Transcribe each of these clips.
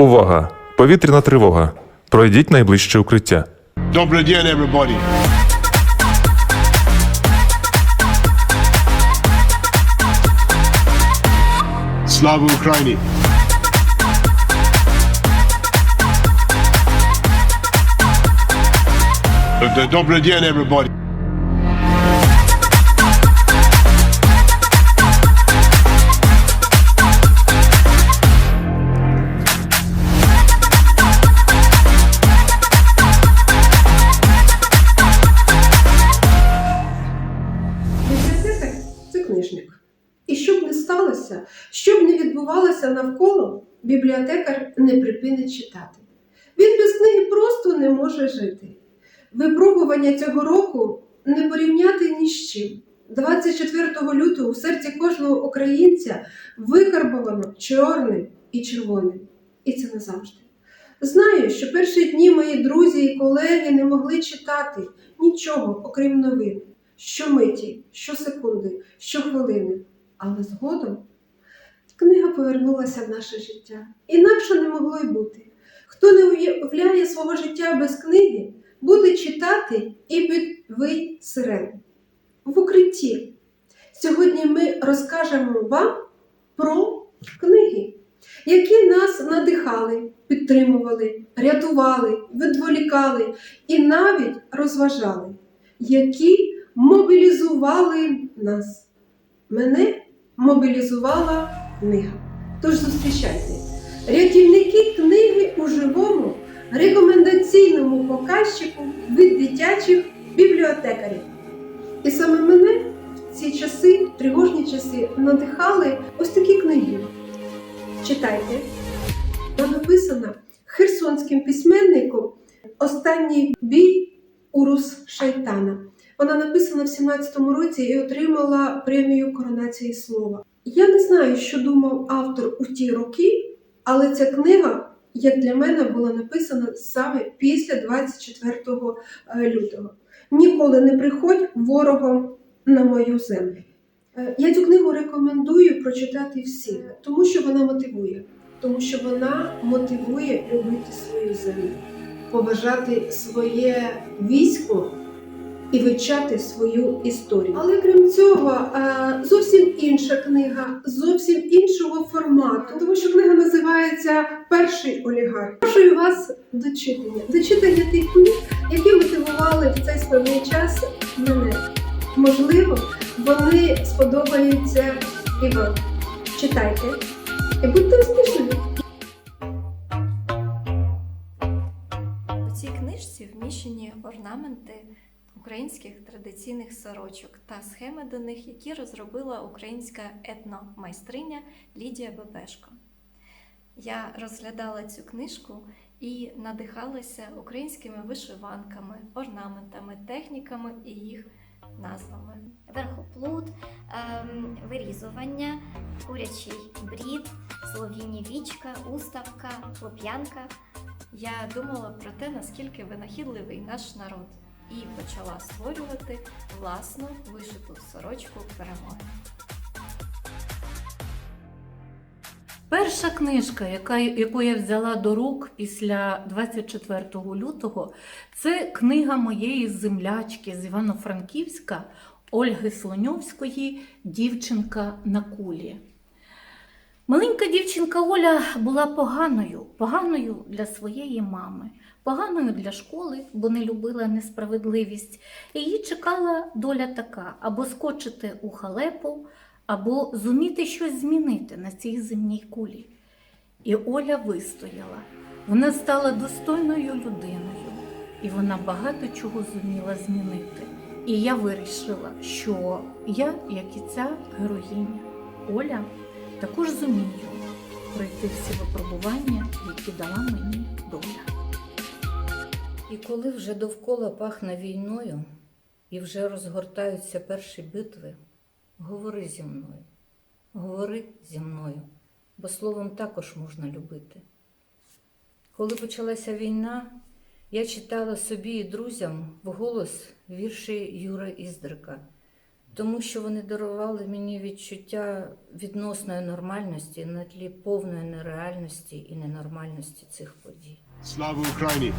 Увага! Повітряна тривога. Пройдіть найближче укриття. Добрый день, everybody. Слава Украине! Д- Добрый день, everybody. Сталося, що б не відбувалося навколо, бібліотекар не припинить читати. Він без книги просто не може жити. Випробування цього року не порівняти ні з чим. 24 лютого у серці кожного українця викарбовано чорним і червоним. І це назавжди. Знаю, що перші дні мої друзі і колеги не могли читати нічого, окрім новин щомиті, щосекунди, щохвилини. Але згодом книга повернулася в наше життя. Інакше не могло й бути. Хто не уявляє свого життя без книги, буде читати і під вий сирен. В укритті. Сьогодні ми розкажемо вам про книги, які нас надихали, підтримували, рятували, відволікали і навіть розважали, які мобілізували нас. Мене мобілізувала книга. Тож зустрічайте. Рятівники книги у живому рекомендаційному показчику від дитячих бібліотекарів. І саме мене в ці часи, тривожні часи, надихали ось такі книги. Читайте. Вона написана херсонським письменником Останній бій Урус Шайтана. Вона написана в 17-му році і отримала премію коронації слова. Я не знаю, що думав автор у ті роки, але ця книга, як для мене, була написана саме після 24 лютого. Ніколи не приходь ворогом на мою землю. Е, Я цю книгу рекомендую прочитати всім, тому що вона мотивує, тому що вона мотивує любити свою землю, поважати своє військо і вивчати свою історію. Але крім цього, е, зовсім інша книга, зовсім іншого формату, тому що книга називається Перший олігарх. Прошу вас до читання, до читання тих книг, які мотивували в цей складний час мене. Можливо, вони сподобаються і вам. Читайте і будьте успішними! У цій книжці вміщені орнаменти українських традиційних сорочок та схеми до них, які розробила українська етномайстриня Лідія Бебешко. Я розглядала цю книжку і надихалася українськими вишиванками, орнаментами, техніками і їх назвами. верхоплут, ем, вирізування, курячий брід, слов'їні вічка, уставка, хлоп'янка. Я думала про те, наскільки винахідливий наш народ, і почала створювати власну вишиту сорочку перемоги. Перша книжка, яка, яку я взяла до рук після 24 лютого, це книга моєї землячки з Івано-Франківська Ольги Слоньовської Дівчинка на кулі. Маленька дівчинка Оля була поганою, поганою для своєї мами, поганою для школи, бо не любила несправедливість. Її чекала доля така: або скочити у халепу, або зуміти щось змінити на цій земній кулі. І Оля вистояла. Вона стала достойною людиною, і вона багато чого зуміла змінити. І я вирішила, що я, як і ця героїня, Оля, також зумію пройти всі випробування, які дала мені доля. І коли вже довкола пахне війною, і вже розгортаються перші битви, говори зі мною, говори зі мною, бо словом також можна любити. Коли почалася війна, я читала собі і друзям вголос вірші Юри Іздрика тому що вони дарували мені відчуття відносної нормальності на тлі повної нереальності і ненормальності цих подій. Slava Ukraini!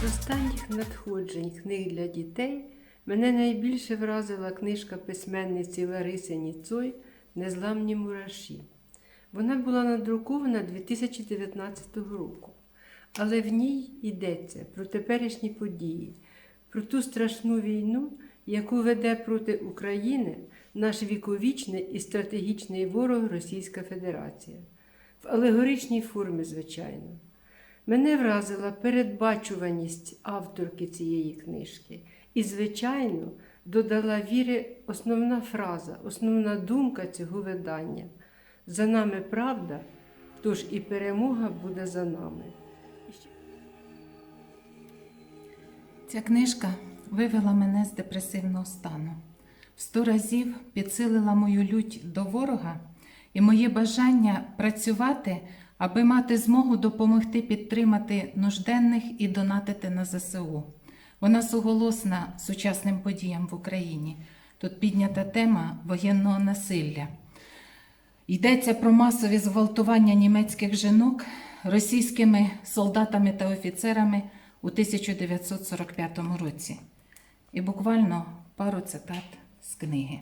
З останніх надходжень книг для дітей мене найбільше вразила книжка письменниці Лариси Ніцой Незламні мураші. Вона була надрукована 2019 року, але в ній йдеться про теперішні події, про ту страшну війну, яку веде проти України наш віковічний і стратегічний ворог Російська Федерація. В алегоричній формі, звичайно. Мене вразила передбачуваність авторки цієї книжки. І, звичайно, додала віри основна фраза, основна думка цього видання. За нами правда, тож і перемога буде за нами. Ця книжка вивела мене з депресивного стану. Сто разів підсилила мою лють до ворога і моє бажання працювати, аби мати змогу допомогти підтримати нужденних і донатити на ЗСУ. Вона суголосна сучасним подіям в Україні. Тут піднята тема воєнного насилля. Йдеться про масові зґвалтування німецьких жінок російськими солдатами та офіцерами у 1945 році. І буквально пару цитат з книги.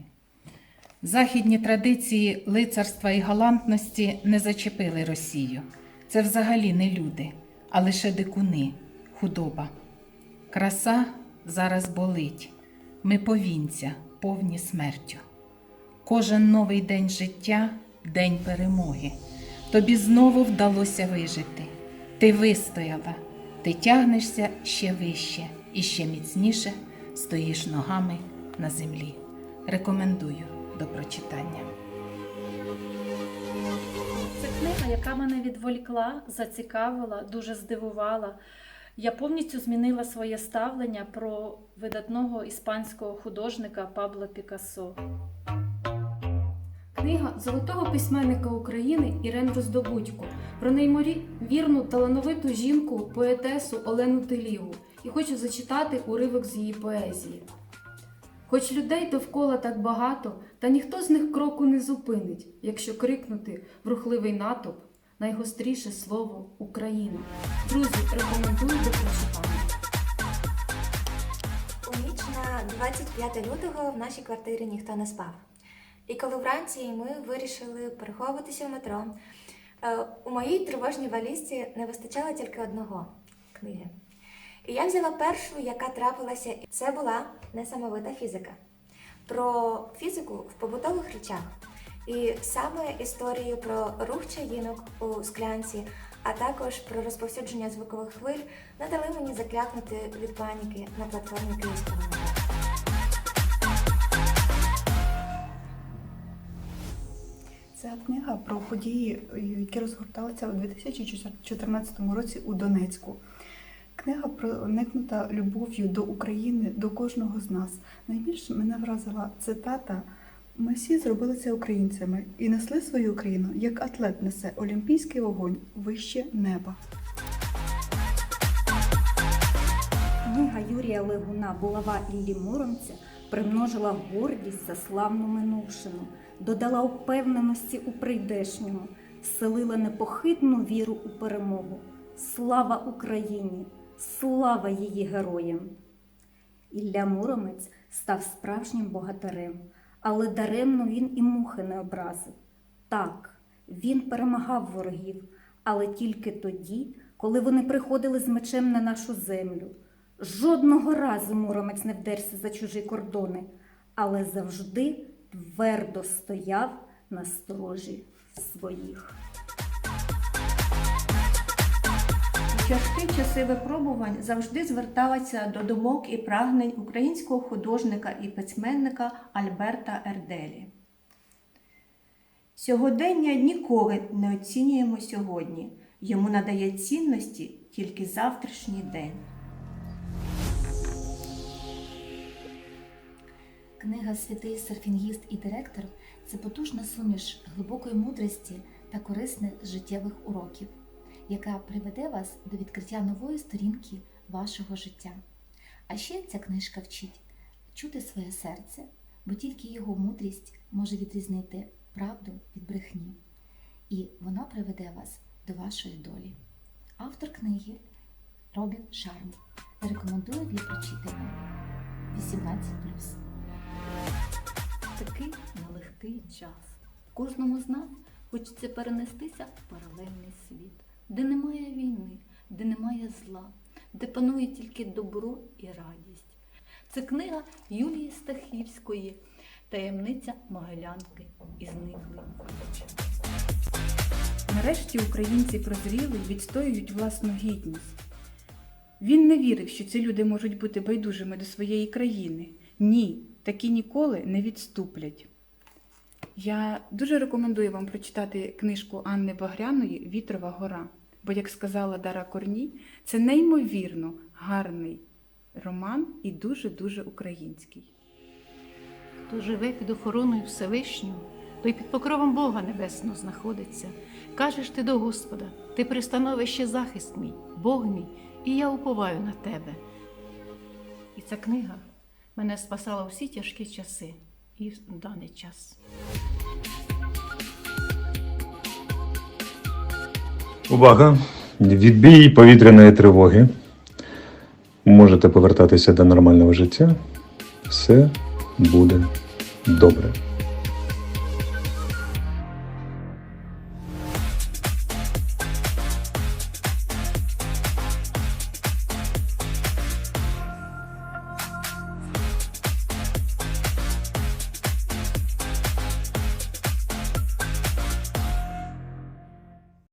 Західні традиції лицарства і галантності не зачепили Росію. Це взагалі не люди, а лише дикуни, худоба. Краса зараз болить. Ми повінця, повні смертю. Кожен новий день життя день перемоги. Тобі знову вдалося вижити. Ти вистояла, ти тягнешся ще вище і ще міцніше стоїш ногами на землі. Рекомендую до прочитання. Це книга, яка мене відволікла, зацікавила, дуже здивувала. Я повністю змінила своє ставлення про видатного іспанського художника Пабло Пікассо. Книга золотого письменника України Ірен Роздобудько про неймовірну талановиту жінку, поетесу Олену Телігу. І хочу зачитати уривок з її поезії. Хоч людей довкола так багато, та ніхто з них кроку не зупинить, якщо крикнути в рухливий натовп найгостріше слово Україна. Друзі, рекомендую до. У ніч на 25 лютого в нашій квартирі ніхто не спав. І коли вранці ми вирішили переховуватися в метро, е, у моїй тривожній валізці не вистачало тільки одного книги. І я взяла першу, яка трапилася, і це була несамовита фізика. Про фізику в побутових речах. І саме історію про рух чаїнок у склянці, а також про розповсюдження звукових хвиль не дали мені заклякнути від паніки на платформі Київського. Ця книга про події, які розгорталися у 2014 році у Донецьку. Книга проникнута любов'ю до України, до кожного з нас. Найбільше мене вразила цитата: ми всі зробилися українцями і несли свою Україну, як атлет несе олімпійський вогонь вище неба. Книга Юрія Легуна Булава Іллі Муромця примножила гордість за славну минувшину, додала упевненості у прийдешньому, вселила непохитну віру у перемогу. Слава Україні! Слава її героям! Ілля Муромець став справжнім богатирем, але даремно він і мухи не образив. Так, він перемагав ворогів, але тільки тоді, коли вони приходили з мечем на нашу землю. Жодного разу Муромець не вдерся за чужі кордони, але завжди твердо стояв на сторожі своїх. Тяжкі часи випробувань завжди зверталася до думок і прагнень українського художника і письменника Альберта Ерделі. Сьогодення ніколи не оцінюємо сьогодні. Йому надає цінності тільки завтрашній день. Книга Святий серфінгіст і директор це потужна суміш глибокої мудрості та корисних життєвих уроків, яка приведе вас до відкриття нової сторінки вашого життя. А ще ця книжка вчить чути своє серце, бо тільки його мудрість може відрізнити правду від брехні, і вона приведе вас до вашої долі. Автор книги Робін Шарм. Рекомендую для прочитання 18 Такий нелегкий час. Кожному з нас хочеться перенестися в паралельний світ, де немає війни, де немає зла, де панує тільки добро і радість. Це книга Юлії Стахівської Таємниця Могилянки і зниклий. Нарешті українці прозріли і відстоюють власну гідність. Він не вірив, що ці люди можуть бути байдужими до своєї країни. Ні, такі ніколи не відступлять. Я дуже рекомендую вам прочитати книжку Анни Багряної Вітрова гора. Бо, як сказала Дара Корній, це неймовірно гарний роман і дуже-дуже український. Хто живе під охороною Всевишнього, той під покровом Бога Небесного знаходиться. Кажеш ти до Господа, ти пристановище захист мій, Бог мій, і я уповаю на тебе. І ця книга мене спасала всі тяжкі часи і в даний час. Увага! Відбій повітряної тривоги. Можете повертатися до нормального життя. Все буде добре.